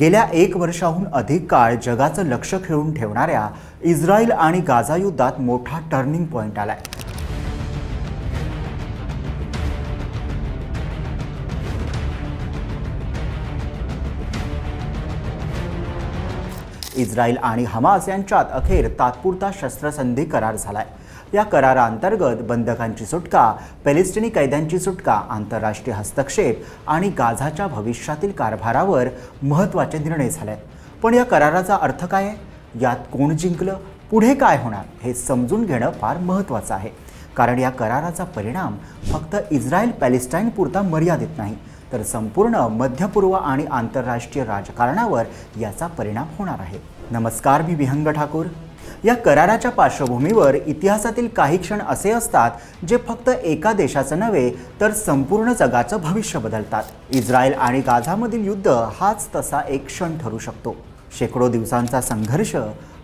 गेल्या एक वर्षाहून अधिक काळ जगाचं लक्ष खेळून ठेवणाऱ्या इस्रायल आणि गाझा युद्धात मोठा टर्निंग पॉईंट आलाय. इस्रायल आणि हमास यांच्यात अखेर तात्पुरता शस्त्रसंधी करार झालाय. या कराराअंतर्गत बंधकांची सुटका पॅलेस्टिनी कैद्यांची सुटका आंतरराष्ट्रीय हस्तक्षेप आणि गाझाच्या भविष्यातील कारभारावर महत्त्वाचे निर्णय झाले. आहेत पण या कराराचा अर्थ काय आहे? यात कोण जिंकलं? पुढे काय होणार? हे समजून घेणं फार महत्त्वाचं आहे. कारण या कराराचा परिणाम फक्त इस्रायल पॅलेस्टाईन पुरता मर्यादित नाही तर संपूर्ण मध्यपूर्व आणि आंतरराष्ट्रीय राजकारणावर याचा परिणाम होणार आहे. नमस्कार मी विहंग ठाकूर. या कराराच्या पार्श्वभूमीवर इतिहासातील काही क्षण असे असतात जे फक्त एका देशाचं नव्हे तर संपूर्ण जगाचं भविष्य बदलतात. इस्रायल आणि गाझामधील युद्ध हाच तसा एक क्षण ठरू शकतो. शेकडो दिवसांचा संघर्ष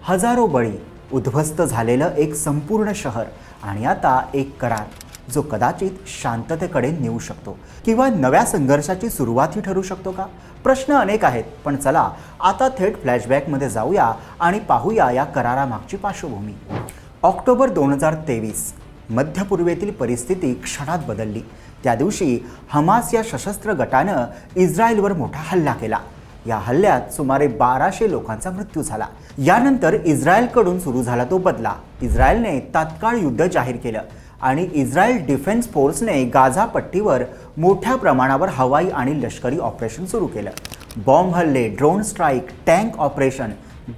हजारो बळी उद्ध्वस्त झालेलं एक संपूर्ण शहर आणि आता एक करार. जो कदाचित शांततेकडे नेऊ शकतो किंवा नव्या संघर्षाची सुरुवातही ठरू शकतो का? प्रश्न अनेक आहेत पण चला आता थेट फ्लॅशबॅकमध्ये जाऊया आणि पाहूया या करारामागची पार्श्वभूमी. ऑक्टोबर दोन हजार तेवीस मध्य पूर्वेतील परिस्थिती क्षणात बदलली. त्या दिवशी हमास या सशस्त्र गटानं इस्रायलवर मोठा हल्ला केला. या हल्ल्यात सुमारे बाराशे लोकांचा मृत्यू झाला. यानंतर इस्रायलकडून सुरू झाला तो बदला. इस्रायलने तात्काळ युद्ध जाहीर केलं. आणि इस्रायल डिफेन्स फोर्सने गाझा पट्टीवर मोठ्या प्रमाणावर हवाई आणि लष्करी ऑपरेशन सुरू केलं. बॉम्ब हल्ले ड्रोन स्ट्राईक टँक ऑपरेशन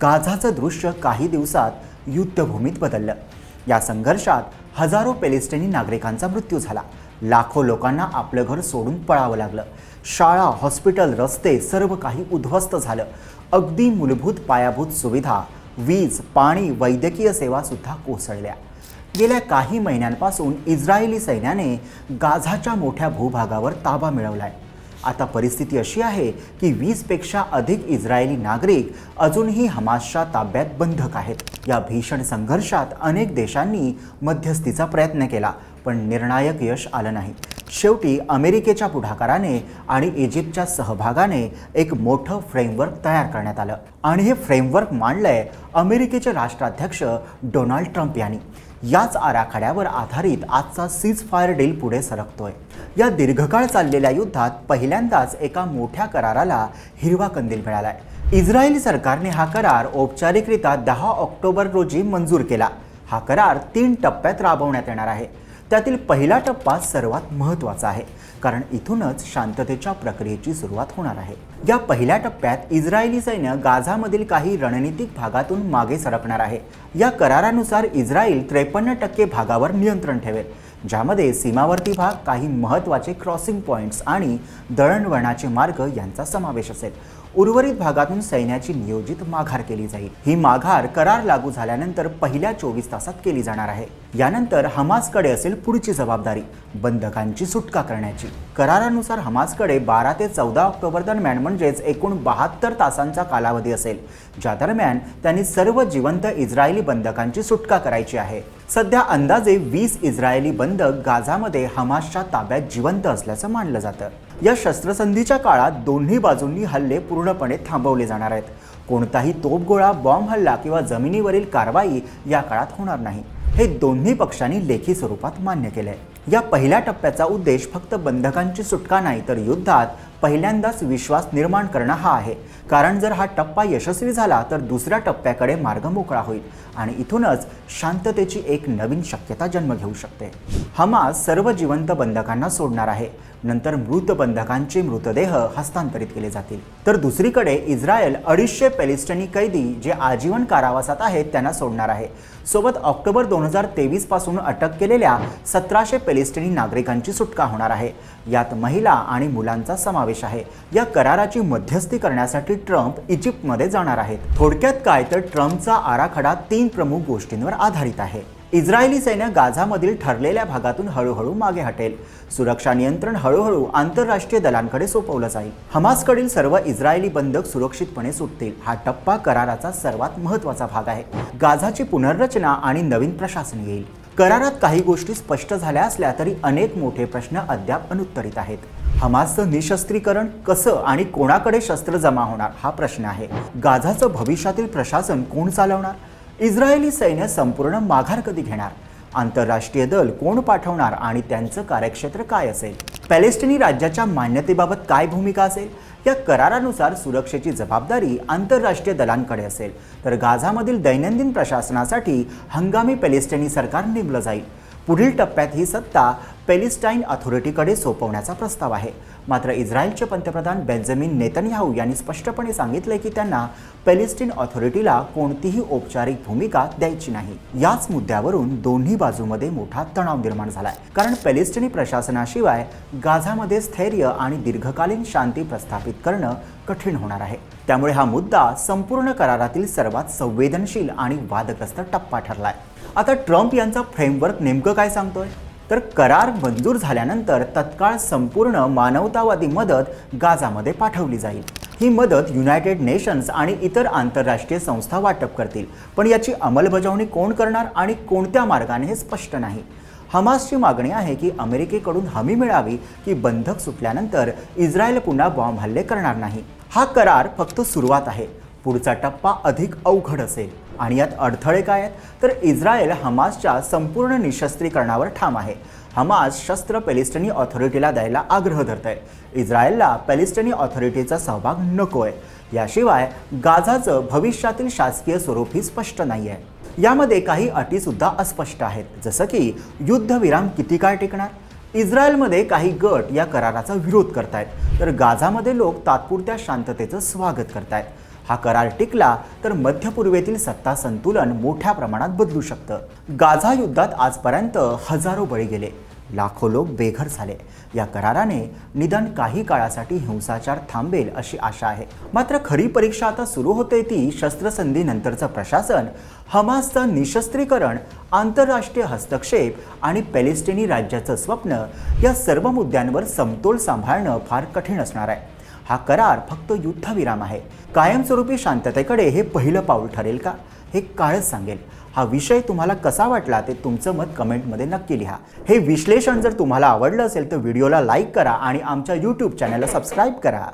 गाझाचं दृश्य काही दिवसात युद्धभूमीत बदललं. या संघर्षात हजारो पॅलेस्टिनी नागरिकांचा मृत्यू झाला. लाखो लोकांना आपलं घर सोडून पळावं लागलं. शाळा हॉस्पिटल रस्ते सर्व काही उद्ध्वस्त झालं. अगदी मूलभूत पायाभूत सुविधा वीज पाणी वैद्यकीय सेवा सुद्धा कोसळल्या. गेल्या काही महिन्यांपासून इस्रायली सैन्याने गाझाच्या मोठ्या भूभागावर ताबा मिळवलाय. आता परिस्थिती अशी आहे की वीसपेक्षा अधिक इस्रायली नागरिक अजूनही हमासच्या ताब्यात बंधक आहेत. या भीषण संघर्षात अनेक देशांनी मध्यस्थीचा प्रयत्न केला पण निर्णायक यश आलं नाही. शेवटी अमेरिकेच्या पुढाकाराने आणि इजिप्तच्या सहभागाने एक मोठं फ्रेमवर्क तयार करण्यात आलं. आणि हे फ्रेमवर्क मांडलंय अमेरिकेचे राष्ट्राध्यक्ष डोनाल्ड ट्रम्प यांनी. याच आराखड्यावर आधारित आजचा सीज फायर डील पुढे सरकतोय. या दीर्घकाळ चाललेल्या युद्धात पहिल्यांदाच एका मोठ्या कराराला हिरवा कंदील मिळालाय. इस्रायल सरकारने हा करार औपचारिकरित्या दहा ऑक्टोबर रोजी मंजूर केला. हा करार तीन टप्प्यात राबवण्यात येणार आहे. त्यातील पहिला टप्पा सर्वात महत्त्वाचा आहे कारण इथूनच शांततेच्या प्रक्रियेची सुरुवात होणार आहे. या पहिल्या टप्प्यात इस्रायली सैन्य गाझामधील काही रणनीतिक भागातून मागे सरकणार आहे. या करारानुसार इस्रायल त्रेपन्न टक्के भागावर नियंत्रण ठेवेल. ज्यामध्ये सीमावर्ती भाग काही महत्त्वाचे क्रॉसिंग पॉईंट्स आणि दळणवळणाचे मार्ग यांचा समावेश असेल. उर्वरित भागातून सैन्याची नियोजित माघार केली जाईल. ही माघार करार लागू झाल्यानंतर पहिल्या चोवीस तासात केली जाणार आहे. यानंतर हमासकडे असेल पुढची जबाबदारी बंधकांची सुटका करण्याची. करारानुसार हमासकडे बारा ते चौदा ऑक्टोबर दरम्यान म्हणजेच एकूण बहात्तर तासांचा कालावधी असेल. ज्या दरम्यान त्यांनी सर्व जिवंत इस्रायली बंधकांची सुटका करायची आहे. सध्या अंदाजे वीस इस्रायली बंधक गाझामध्ये हमासच्या ताब्यात जिवंत असल्याचं मानलं जातं. या शस्त्रसंधीच्या काळात दोन्ही बाजूंनी हल्ले पूर्णपणे थांबवले जाणार आहेत. कोणताही तोपगोळा बॉम्ब हल्ला किंवा जमिनीवरील कारवाई या काळात होणार नाही. हे दोन्ही पक्षांनी लेखी स्वरूपात मान्य केले या पहिल्या टप्प्याचा उद्देश फक्त बंधकांची सुटका नाही तर युद्धात पहिल्यांदाच विश्वास निर्माण करणं हा आहे. कारण जर हा टप्पा यशस्वी झाला तर दुसऱ्या टप्प्याकडे मार्ग मोकळा होईल आणि इथूनच शांततेची एक नवीन शक्यता जन्म घेऊ शकते. हमास सर्व जिवंत बंधकांना सोडणार आहे. नंतर मृत बंधकांचे मृतदेह हस्तांतरित केले जातील. तर दुसरीकडे इस्रायल अडीचशे पॅलेस्टिनी कैदी जे आजीवन कारावासात आहेत त्यांना सोडणार आहे. सोबत ऑक्टोबर दोन हजार तेवीसपासून अटक केलेल्या सतराशे पॅलेस्टिनी नागरिकांची सुटका होणार आहे. यात महिला आणि मुलांचा समावेश आहे. या कराराची मध्यस्थी करण्यासाठी ट्रम्प इजिप्तमध्ये जाणार आहेत. थोडक्यात काय तर ट्रम्पचा आराखडा तीन प्रमुख गोष्टींवर आधारित आहे. इस्रायली सैन्य गाझामधील ठरलेल्या भागातून हळूहळू मागे हटेल. सुरक्षा नियंत्रण हळूहळू आंतरराष्ट्रीय दलांकडे सोपवलं जाईल. हमासकडील सर्व इस्रायली बंधक सुरक्षितपणे सुटतील. हा टप्पा कराराचा सर्वात महत्त्वाचा भाग आहे. गाझाची पुनर्रचना आणि नवीन प्रशासन येईल. करारात काही गोष्टी स्पष्ट झाल्या असल्या तरी अनेक मोठे प्रश्न अद्याप अनुत्तरित आहेत. हमासचं निशस्त्रीकरण कसं आणि कोणाकडे शस्त्र जमा होणार हा प्रश्न आहे. गाझाचं भविष्यातील प्रशासन कोण चालवणार? इस्रायली सैन्य संपूर्ण माघार कधी घेणार? आंतरराष्ट्रीय दल कोण पाठवणार आणि त्यांचं कार्यक्षेत्र काय असेल? पॅलेस्टिनी राज्याच्या मान्यतेबाबत काय भूमिका असेल? या करारानुसार सुरक्षेची जबाबदारी आंतरराष्ट्रीय दलांकडे असेल. तर गाझामधील दैनंदिन प्रशासनासाठी हंगामी पॅलेस्टिनी सरकार नेमलं जाईल. पुढील टप्प्यात ही सत्ता पॅलेस्टाईन अथॉरिटीकडे सोपवण्याचा प्रस्ताव आहे. मात्र इस्रायलचे पंतप्रधान बेंजामिन नेतन्याहू यांनी स्पष्टपणे सांगितले की त्यांना पॅलेस्टीन ऑथॉरिटीला कोणतीही औपचारिक भूमिका द्यायची नाही. याच मुद्द्यावरून दोन्ही बाजूमध्ये मोठा तणाव निर्माण झालाय. कारण पॅलेस्टिनी प्रशासनाशिवाय गाझामध्ये स्थैर्य आणि दीर्घकालीन शांती प्रस्थापित करणं कठीण होणार आहे. त्यामुळे हा मुद्दा संपूर्ण करारातील सर्वात संवेदनशील आणि वादग्रस्त टप्पा ठरलाय. आता ट्रम्प यांचा फ्रेमवर्क नेमकं काय सांगतोय? तर करार मंजूर झाल्यानंतर तत्काळ संपूर्ण मानवतावादी मदत गाझामध्ये पाठवली जाईल. ही मदत युनायटेड नेशन्स आणि इतर आंतरराष्ट्रीय संस्था वाटप करतील. पण याची अंमलबजावणी कोण करणार आणि कोणत्या मार्गाने हे स्पष्ट नाही. हमासची मागणी आहे की अमेरिकेकडून हमी मिळावी की बंधक सुटल्यानंतर इस्रायल पुन्हा बॉम्ब हल्ले करणार नाही. हा करार फक्त सुरुवात आहे. पुढचा टप्पा अधिक अवघड असेल. आणि यात अडथळे काय आहेत? तर इस्रायल हमासच्या संपूर्ण निशस्त्रीकरणावर ठाम आहे. हमास शस्त्र पॅलेस्टिनी ऑथॉरिटीला द्यायला आग्रह धरत आहे इस्रायलला पॅलेस्टिनी ऑथॉरिटीचा सहभाग नको आहे याशिवाय गाझाचं भविष्यातील शासकीय स्वरूपही स्पष्ट नाही आहे यामध्ये काही अटीसुद्धा अस्पष्ट आहेत. जसं की युद्धविराम किती काळ टिकणार? इस्रायलमध्ये काही गट या कराराचा विरोध करतायत. तर गाझामध्ये लोक तात्पुरत्या शांततेचं स्वागत करतायत. हा करार टिकला तर मध्य पूर्वेतील सत्ता संतुलन मोठ्या प्रमाणात बदलू शकतं. गाझा युद्धात आजपर्यंत हजारो बळी गेले. लाखो लोक बेघर झाले. या कराराने निदान काही काळासाठी हिंसाचार थांबेल अशी आशा आहे. मात्र खरी परीक्षा आता सुरू होते ती शस्त्रसंधीनंतरचं प्रशासन हमासचं निशस्त्रीकरण आंतरराष्ट्रीय हस्तक्षेप आणि पॅलेस्टिनी राज्याचं स्वप्न या सर्व मुद्द्यांवर समतोल सांभाळणं फार कठीण असणार आहे. हा करार फक्त युद्धविराम आहे. कायमस्वरूपी शांततेकडे हे पहिलं पाऊल ठरेल का? हे काळच सांगेल. हा विषय तुम्हाला कसा वाटला ते तुमचं मत कमेंटमध्ये नक्की लिहा. हे विश्लेषण जर तुम्हाला आवडलं असेल तर व्हिडिओला लाईक करा आणि आमच्या यूट्यूब चॅनलला सबस्क्राईब करा.